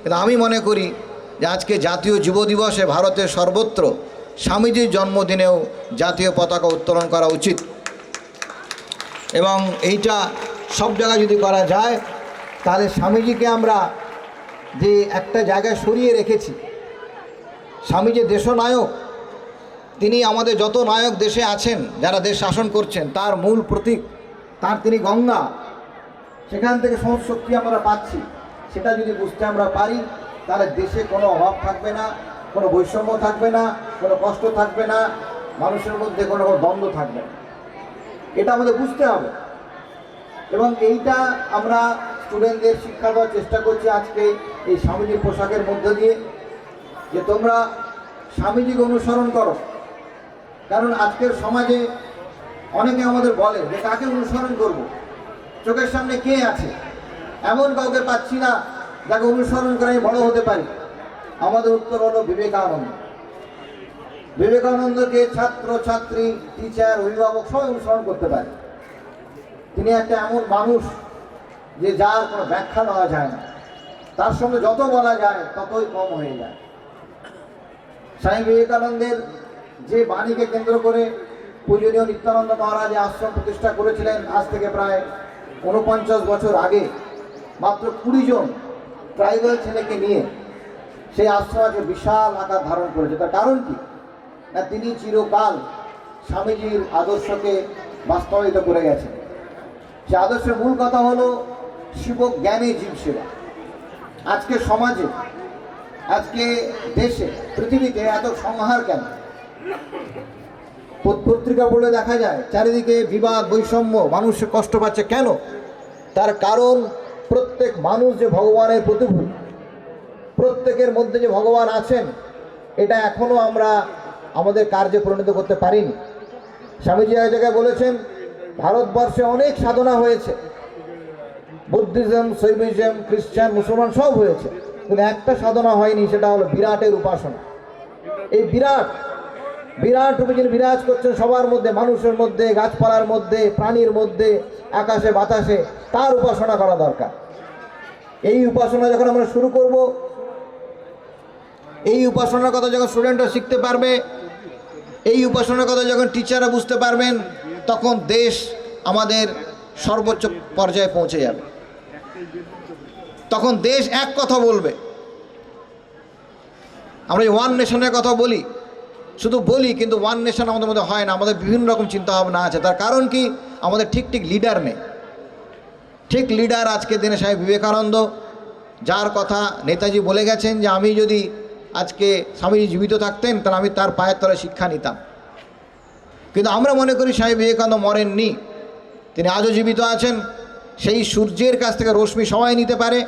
কিন্তু আমি মনে করি যে আজকে জাতীয় যুব দিবসে ভারতের সর্বত্র স্বামীজির জন্মদিনেও জাতীয় পতাকা উত্তোলন করা উচিত। এবং এইটা সব জায়গায় যদি করা যায়, তাহলে স্বামীজিকে আমরা যে একটা জায়গায় সরিয়ে রেখেছি, স্বামী যে দেশনায়ক, তিনি আমাদের যত নায়ক দেশে আছেন, যারা দেশ শাসন করছেন, তার মূল প্রতীক, তার তিনি গঙ্গা। সেখান থেকে সমস্ত শক্তি আমরা পাচ্ছি। সেটা যদি বুঝতে আমরা পারি, তাহলে দেশে কোনো অভাব থাকবে না, কোনো বৈষম্য থাকবে না, কোনো কষ্ট থাকবে না, মানুষের মধ্যে কোনো রকম দ্বন্দ্ব থাকবে না। এটা আমাদের বুঝতে হবে। এবং এইটা আমরা স্টুডেন্টদের শিক্ষা দেওয়ার চেষ্টা করছি আজকে এই স্বামীজির পোশাকের মধ্য দিয়ে, যে তোমরা স্বামীজিকে অনুসরণ করো। কারণ আজকের সমাজে অনেকে আমাদের বলে যে, কাকে অনুসরণ করব? চোখের সামনে কে আছে? এমন কাউকে পাচ্ছি না যাকে অনুসরণ করে আমি বড় হতে পারি। আমাদের উত্তর হলো বিবেকানন্দ। বিবেকানন্দকে ছাত্র, ছাত্রী টিচার অভিভাবক সবাই অনুসরণ করতে পারে। তিনি একটা এমন মানুষ যে যার কোনো ব্যাখ্যা দেওয়া যায় না। তার সঙ্গে যত বলা যায় ততই কম হয়ে যায়। স্বামী বিবেকানন্দের যে বাণীকে কেন্দ্র করে পূজনীয় নিত্যানন্দ মহারাজ আশ্রম প্রতিষ্ঠা করেছিলেন, আজ থেকে প্রায় উনপঞ্চাশ বছর আগে। মাত্র কুড়ি জন ট্রাইবাল ছেলেকে নিয়ে সেই আশ্রম আজকে বিশাল আকার ধারণ করেছে। তার কারণ কি? না, তিনি চিরকাল স্বামীজির আদর্শকে বাস্তবায়িত করে গেছেন। সে আদর্শের মূল কথা হলো শিব জ্ঞানে জীব সেবা। আজকে সমাজে, আজকে দেশে, পৃথিবীতে এত সংহার কেন? পত্রিকা পড়লে দেখা যায়, চারিদিকে বিবাদ, বৈষম্য, মানুষ কষ্ট পাচ্ছে কেন? তার কারণ প্রত্যেক মানুষ যে ভগবানের প্রতিভূ প্রত্যেকের মধ্যে যে ভগবান আছেন, এটা এখনও আমরা আমাদের কার্যে পরিণত করতে পারিনি। স্বামীজি এক জায়গায় বলেছেন, ভারতবর্ষে অনেক সাধনা হয়েছে। বুদ্ধিজম, শৈবিজম, খ্রিস্টান, মুসলমান সব হয়েছে। কিন্তু একটা সাধনা হয়নি, সেটা হলো বিরাটের উপাসনা। এই বিরাট বিরাট রূপে যিনি বিরাজ করছেন সবার মধ্যে, মানুষের মধ্যে, গাছপালার মধ্যে, প্রাণীর মধ্যে, আকাশে, বাতাসে, তার উপাসনা করা দরকার। এই উপাসনা যখন আমরা শুরু করব, এই উপাসনার কথা যখন স্টুডেন্টরা শিখতে পারবে, এই উপাসনার কথা যখন টিচাররা বুঝতে পারবেন, তখন দেশ আমাদের সর্বোচ্চ পর্যায়ে পৌঁছে যাবে। তখন দেশ এক কথা বলবে। আমরা ওয়ান নেশনের কথা বলি। শুধু বলি, কিন্তু ওয়ান নেশন আমাদের মধ্যে হয় না, আমাদের বিভিন্ন রকম চিন্তাভাবনা আছে। তার কারণ কি? আমাদের ঠিক ঠিক লিডার নেই। ঠিক লিডার আজকে দিনে স্বামী বিবেকানন্দ, যার কথা নেতাজি বলে গেছেন যে, আমি যদি আজকে স্বামীজি জীবিত থাকতেন, তাহলে আমি তার পায়ের তলায় শিক্ষা নিতাম। কিন্তু আমরা মনে করি স্বামী বিবেকানন্দ মরেননি। তিনি আজও জীবিত আছেন। সেই সূর্যের কাছ থেকে রশ্মি সবাই নিতে পারে।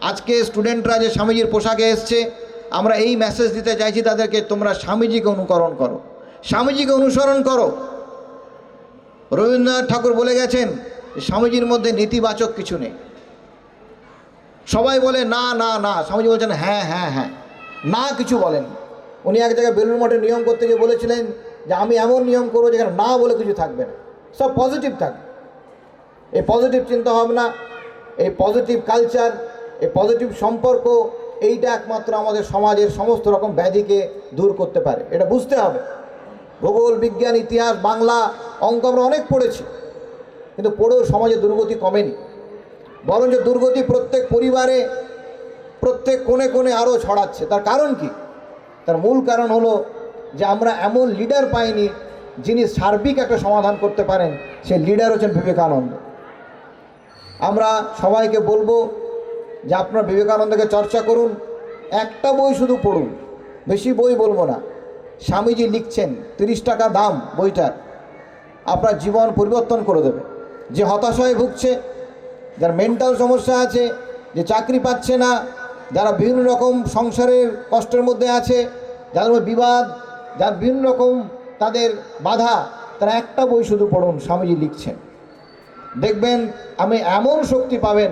আজকে স্টুডেন্টরা যে স্বামীজির পোশাকে এসছে আমরা এই মেসেজ দিতে চাইছি তাদেরকে, তোমরা স্বামীজিকে অনুকরণ করো। স্বামীজিকে অনুসরণ করো। রবীন্দ্রনাথ ঠাকুর বলে গেছেন, স্বামীজির মধ্যে নেতিবাচক কিছু নেই। সবাই বলে, না না না। স্বামীজি বলছেন হ্যাঁ হ্যাঁ হ্যাঁ। না কিছু বলেন। উনি এক জায়গায় বেলুর মঠে নিয়ম করতে গিয়ে বলেছিলেন যে, আমি এমন নিয়ম করব যেখানে না বলে কিছু থাকবে না। সব পজিটিভ থাকবে এই পজিটিভ চিন্তাভাবনা, এই পজিটিভ কালচার এই পজিটিভ সম্পর্ক এইটা একমাত্র আমাদের সমাজের সমস্ত রকম ব্যাধিকে দূর করতে পারে। এটা বুঝতে হবে। ভূগোল, বিজ্ঞান, ইতিহাস, বাংলা অঙ্ক আমরা অনেক পড়েছি, কিন্তু পড়েও সমাজে দুর্গতি কমেনি। বরঞ্চ দুর্গতি প্রত্যেক পরিবারে, প্রত্যেক কোণে কোণে আরও ছড়াচ্ছে। তার কারণ কি? তার মূল কারণ হলো যে আমরা এমন লিডার পাইনি যিনি সার্বিক একটা সমাধান করতে পারেন। সেই লিডার হচ্ছেন বিবেকানন্দ। আমরা সবাইকে বলব যে আপনার বিবেকানন্দকে চর্চা করুন, একটা বই শুধু পড়ুন, বেশি বই বলব না। স্বামীজি লিখছেন, তিরিশ টাকা দাম বইটার। আপনার জীবন পরিবর্তন করে দেবে। যে হতাশায় ভুগছে, যার মেন্টাল সমস্যা আছে, যে চাকরি পাচ্ছে না, যারা বিভিন্ন রকম সংসারের কষ্টের মধ্যে আছে, যাদের বিবাদ, যার বিভিন্ন রকম তাদের বাধা, তারা একটা বই শুধু পড়ুন, স্বামীজি লিখছেন। দেখবেন, আমি এমন শক্তি পাবেন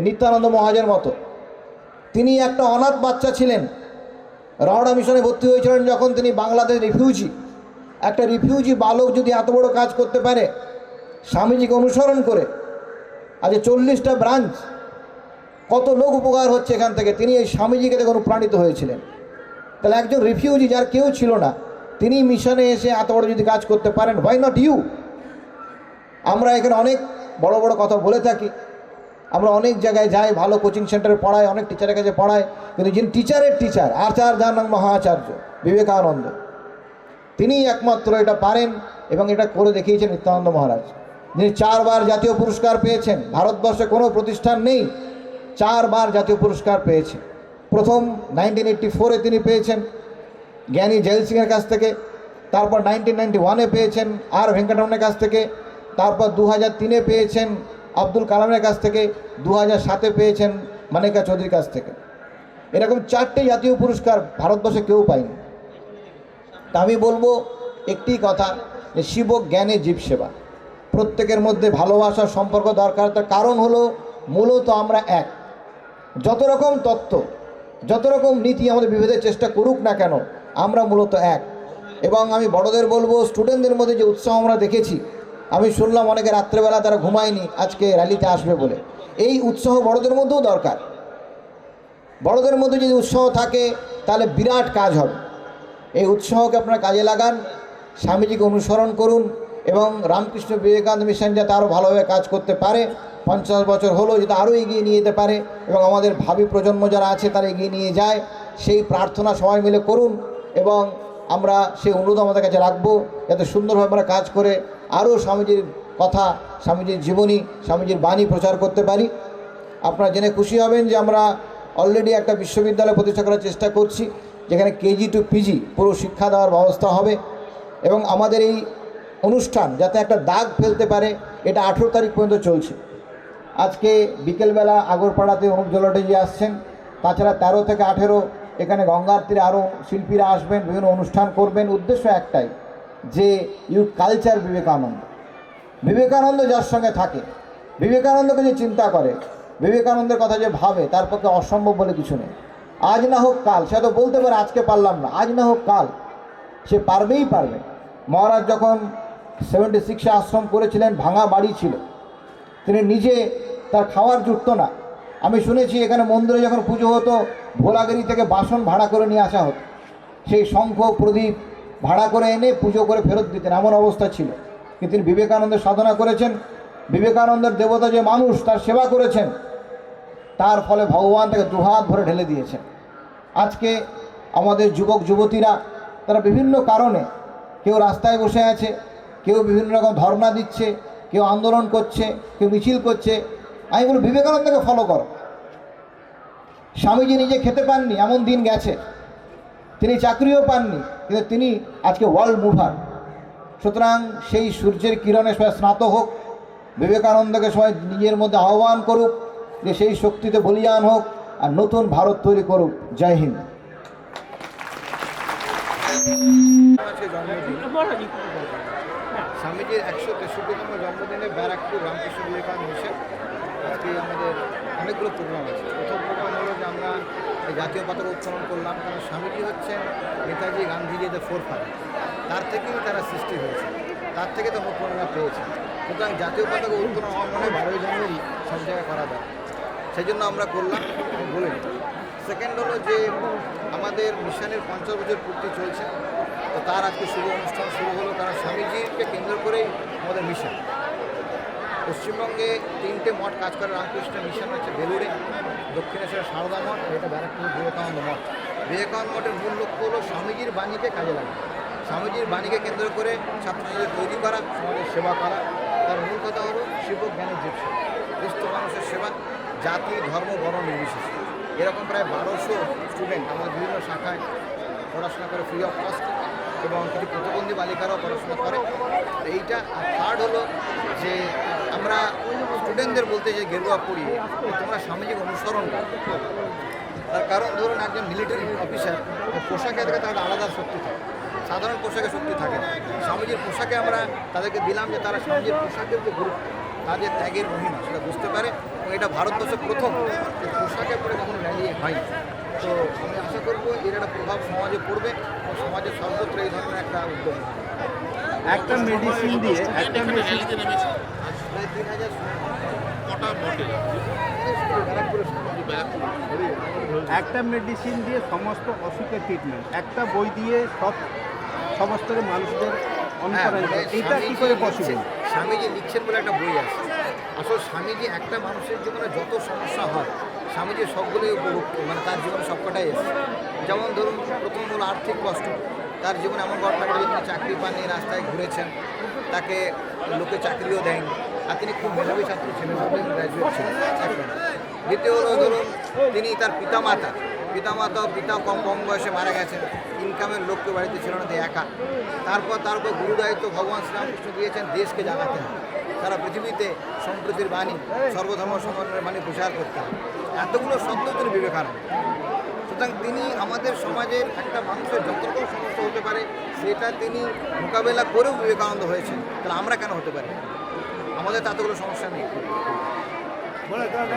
নিত্যানন্দ মহাজের মতো। তিনি একটা অনাথ বাচ্চা ছিলেন। রহড়া মিশনে ভর্তি হয়েছিলেন যখন তিনি বাংলাদেশ রিফিউজি। একটা রিফিউজি বালক যদি এত বড় কাজ করতে পারে, স্বামীজিকে অনুসরণ করে, আজ চল্লিশটা ব্রাঞ্চ, কত লোক উপকার হচ্ছে এখান থেকে। তিনি এই স্বামীজিকে দেখে অনুপ্রাণিত হয়েছিলেন। তাহলে একজন রিফিউজি যার কেউ ছিল না, তিনি মিশনে এসে এত বড় যদি কাজ করতে পারেন হোয়াই নট ইউ আমরা এখানে অনেক বড় বড় কথা বলে থাকি। আমরা অনেক জায়গায় যাই, ভালো কোচিং সেন্টারে পড়াই, অনেক টিচারের কাছে পড়াই, কিন্তু যিনি টিচারের টিচার আচার্য মহাচার্য বিবেকানন্দ, তিনিই একমাত্র এটা পারেন এবং এটা করে দেখিয়েছেন নিত্যানন্দ মহারাজ। যিনি চারবার জাতীয় পুরস্কার পেয়েছেন, ভারতবর্ষে কোনো প্রতিষ্ঠান নেই, চারবার জাতীয় পুরস্কার পেয়েছে। প্রথম নাইনটিন এইট্টি ফোরে তিনি পেয়েছেন, জ্ঞানী জেল সিংয়ের কাছ থেকে, তারপর নাইনটিন নাইনটি ওয়ানে পেয়েছেন, আর ভেঙ্কটরমনের কাছ থেকে, তারপর দু হাজার তিনে পেয়েছেন আব্দুল কালামের কাছ থেকে দু সাতে পেয়েছেন মানিকা চৌধুরীর কাছ থেকে। এরকম চারটে জাতীয় পুরস্কার ভারতবর্ষে কেউ পায়নি। তা আমি বলব একটি কথা যে শিব জ্ঞানে জীব সেবা। প্রত্যেকের মধ্যে ভালোবাসার সম্পর্ক দরকার। তার কারণ হলো মূলত আমরা এক। যত রকম তত্ত্ব, যত রকম নীতি আমাদের বিভেদের চেষ্টা করুক না কেন, আমরা মূলত এক। এবং আমি বড়দের বলব স্টুডেন্টদের মধ্যে যে উৎসাহ আমরা দেখেছি আমি শুনলাম অনেকে রাত্রেবেলা তারা ঘুমায়নি, আজকে র্যালিতে আসবে বলে। এই উৎসাহ বড়দের মধ্যেও দরকার। বড়দের মধ্যে যদি উৎসাহ থাকে, তাহলে বিরাট কাজ হবে। এই উৎসাহকে আপনারা কাজে লাগান, স্বামীজিকে অনুসরণ করুন এবং রামকৃষ্ণ বিবেকানন্দ মিশন যাতে আরও ভালোভাবে কাজ করতে পারে, পঞ্চাশ বছর হলো যাতে আরও এগিয়ে নিয়ে যেতে পারে এবং আমাদের ভাবি প্রজন্ম যারা আছে তারা এগিয়ে নিয়ে যায়, সেই প্রার্থনা সবাই মিলে করুন এবং আমরা সেই অনুরোধ আমাদের কাছে রাখব, যাতে সুন্দরভাবে আমরা কাজ করে আরও স্বামীজির কথা, স্বামীজির জীবনী, স্বামীজির বাণী প্রচার করতে পারি। আপনারা জেনে খুশি হবেন যে আমরা অলরেডি একটা বিশ্ববিদ্যালয় প্রতিষ্ঠা করার চেষ্টা করছি, যেখানে কেজি টু পিজি পুরো শিক্ষা দেওয়ার ব্যবস্থা হবে এবং আমাদের এই অনুষ্ঠান যাতে একটা দাগ ফেলতে পারে, এটা আঠেরো তারিখ পর্যন্ত চলছে। আজকে বিকেলবেলা আগরপাড়াতে অনুপ জলটেজি আসছেন, তাছাড়া তেরো থেকে আঠেরো এখানে গঙ্গার তীরে আরও শিল্পীরা আসবেন, বিভিন্ন অনুষ্ঠান করবেন, উদ্দেশ্য একটাই। যে ইউ কালচার বিবেকানন্দ। বিবেকানন্দ যার সঙ্গে থাকে, বিবেকানন্দকে যে চিন্তা করে, বিবেকানন্দের কথা যে ভাবে, তার পক্ষে অসম্ভব বলে কিছু নেই। আজ না হোক কাল, সে তো বলতে পারে আজকে পারলাম না, আজ না হোক কাল, সে পারবেই পারবে। মহারাজ যখন সেভেন্টি সিক্সে আশ্রম করেছিলেন, ভাঙা বাড়ি ছিল, তিনি নিজে তার খাওয়ার জুটত না। আমি শুনেছি এখানে মন্দিরে যখন পুজো হতো, ভোলাগিরি থেকে বাসন ভাড়া করে নিয়ে আসা হতো। সেই শঙ্খ, প্রদীপ ভাড়া করে এনে পুজো করে ফেরত দিতেন, এমন অবস্থা ছিল। কিন্তু তিনি বিবেকানন্দের সাধনা করেছেন। বিবেকানন্দের দেবতা যে মানুষ, তার সেবা করেছেন। তার ফলে ভগবান তাকে দুহাত ভরে ঢেলে দিয়েছেন। আজকে আমাদের যুবক, যুবতীরা, তারা বিভিন্ন কারণে কেউ রাস্তায় বসে আছে, কেউ বিভিন্ন রকম ধর্ণা দিচ্ছে, কেউ আন্দোলন করছে, কেউ মিছিল করছে। আমি বলি, বিবেকানন্দকে ফলো করো। স্বামীজি নিজে খেতে পাননি, এমন দিন গেছে। তিনি চাকরিও পাননি, কিন্তু তিনি আজকে ওয়ার্ল্ড মুভার সুতরাং সেই সূর্যের কিরণে সবাই স্নাত হোক, বিবেকানন্দকে সবাই নিজের মধ্যে আহ্বান করুক, যে সেই শক্তিতে বলিয়ান হোক, আর নতুন ভারত তৈরি করুক। জয় হিন্দ। স্বামীজির একশো তেষট্টিতম জন্মদিনে ব্যারাকপুর রামকৃষ্ণ বিবেকানন্দ আজকে আমাদের অনেকগুলো প্রোগ্রাম আছে। প্রথম প্রোগ্রাম হলো যে আমরা জাতীয় পতাকা উত্তোলন করলাম কারণ স্বামীজি হচ্ছেন, Netaji Gandhiji the four father তার থেকেই তারা সৃষ্টি হয়েছে। তার থেকে তো অনুপ্রেরণা পেয়েছে। সুতরাং জাতীয় পতাকা উত্তোলন হওয়ার মনে হয় বারোই জানুয়ারি সব জায়গায় করা যায়। সেই জন্য আমরা করলাম বলে সেকেন্ড হলো যে, আমাদের মিশনের পঞ্চাশ বছর পূর্তি চলছে। তো তার আজকে শুভ অনুষ্ঠান শুরু হলো। কারণ স্বামীজিকে কেন্দ্র করেই আমাদের মিশন পশ্চিমবঙ্গে তিনটে মঠ কাজ করে রামকৃষ্ণ মিশন হচ্ছে বেলুড়ে, দক্ষিণেশ্বরের সারদা মঠ, এটা ব্যারাকপুর বিবেকানন্দ মঠ। বিবেকানন্দ মঠের মূল লক্ষ্য হলো স্বামীজির বাণীকে কাজে লাগা স্বামীজির বাণীকে কেন্দ্র করে ছাত্রছাত্রীদের তৈরি করা, সমাজের সেবা করা। তার মূল কথা হলো শিব জ্ঞানের জীব সুস্থ মানুষের সেবা, জাতি, ধর্ম, বর্ণ নির্বিশেষে। এরকম প্রায় বারোশো স্টুডেন্ট আমাদের বিভিন্ন শাখায় পড়াশোনা করে ফ্রি অফ কস্ট এবং কিছু প্রতিবন্ধী বালিকারাও পড়াশোনা করে। এইটা থার্ড হলো যে আমরা স্টুডেন্টদের বলতে যে গেরুয়া পড়ি যে তোমরা সামাজিক অনুসরণ তার কারণ ধরুন একজন মিলিটারি অফিসার পোশাকে থেকে, তার আলাদা শক্তি থাকে। সাধারণ পোশাকে শক্তি থাকে। না পোশাকে আমরা তাদেরকে দিলাম যে তারা স্বামীজির পোশাকের যে গুরুত্ব তাদের ত্যাগের মহিমা, সেটা বুঝতে পারে। এবং এটা ভারতবর্ষের প্রথম পোশাকে পরে কখনো র্যালি হয়নি তো আমি আশা করব এর একটা প্রভাব সমাজে পড়বে এবং সমাজের সর্বত্র এই ধরনের একটা উদ্যোগ একটা মেডিসিন দিয়ে একটা মেডিসিন প্রায় তিন হাজার কটা মডেল একটা মেডিসিন দিয়ে সমস্ত অসুখের ট্রিটমেন্ট একটা বই দিয়ে সব সমস্ত মানুষদের হ্যাঁ, অনুকরণ মানে। এটা কি করে পসিবল স্বামীজি লিখছেন বলে একটা বই আছে। আসল স্বামীজি একটা মানুষের জীবনে যত সমস্যা হয় স্বামীজি সবগুলোই উপভোগ মানে তার জীবনে সবকটাই এসেছে। যেমন ধরুন, প্রথম হলো আর্থিক কষ্ট। তার জীবনে এমন ঘটনা ঘটে তিনি চাকরি পাননি, রাস্তায় ঘুরেছেন। তাকে লোকে চাকরিও দেয়নি। আর তিনি খুব মেধাবী ছাত্র ছিলেন গ্র্যাজুয়েট ছিলেন। দ্বিতীয় হলো ধরুন, তিনি তার পিতামাতা পিতামাতা পিতা কম কম বয়সে মারা গেছেন। ইনকামের লোককে বাড়িতে ছিল না একা। তারপর তার উপর গুরু দায়িত্ব ভগবান শ্রীরামকৃষ্ণ দিয়েছেন, দেশকে জানাতে হবে। সারা পৃথিবীতে সম্প্রীতির বাণী, সর্বধর্ম সমন্বয়ের বাণী প্রচার করতে হবে। এতগুলো সত্ত্বেও তিনি বিবেকানন্দ। সুতরাং তিনি আমাদের সমাজের একটা মানুষের যত রকম সমস্যা হতে পারে, সেটা তিনি মোকাবেলা করেও বিবেকানন্দ হয়েছেন। তাহলে আমরা কেন হতে পারি? আমাদের তাতগুলো সমস্যা নেই।